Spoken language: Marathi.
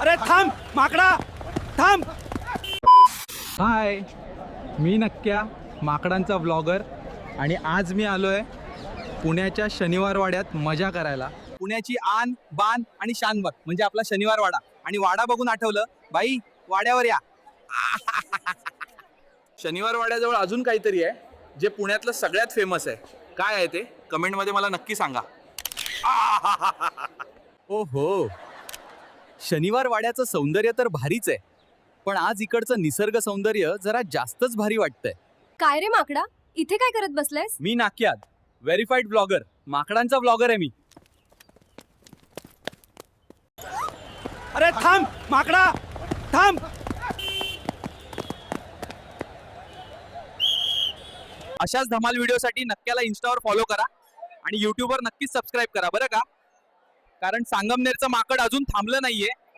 अरे थांब माकडा थांब. हाय मी नक्क्या माकडांचा ब्लॉगर आणि आज मी आलो आहे पुण्याच्या शनिवार वाड्यात मजा करायला. पुण्याची आन बान आणि शानबाग म्हणजे आपला शनिवार वाडा आणि वाडा बघून आठवलं बाई वाड्यावर या. शनिवार वाड्याजवळ अजून काहीतरी आहे जे पुण्यातलं सगळ्यात फेमस आहे. काय आहे ते? कमेंटमध्ये मला नक्की सांगा. ओहो. हो शनिवार वाड्याचं सौंदर्य तर भारीच आहे. पण आज इकडचं निसर्ग सौंदर्य जरा जास्तच भारी वाटतंय. काय रे माकडा? इथे काय करत बसलायस? मी नाक्यात. Verified blogger. माकडांचा ब्लॉगर आहे मी. अरे थांब माकडा! थांब! अशाच धमाल व्हिडिओसाठी नक्क्याला इन्स्टावर फॉलो करा आणि युट्यूबवर नक्कीच सबस्क्राईब करा बरं का? कारण संगमनेरचं माकड अजून थांबलं नाहीये.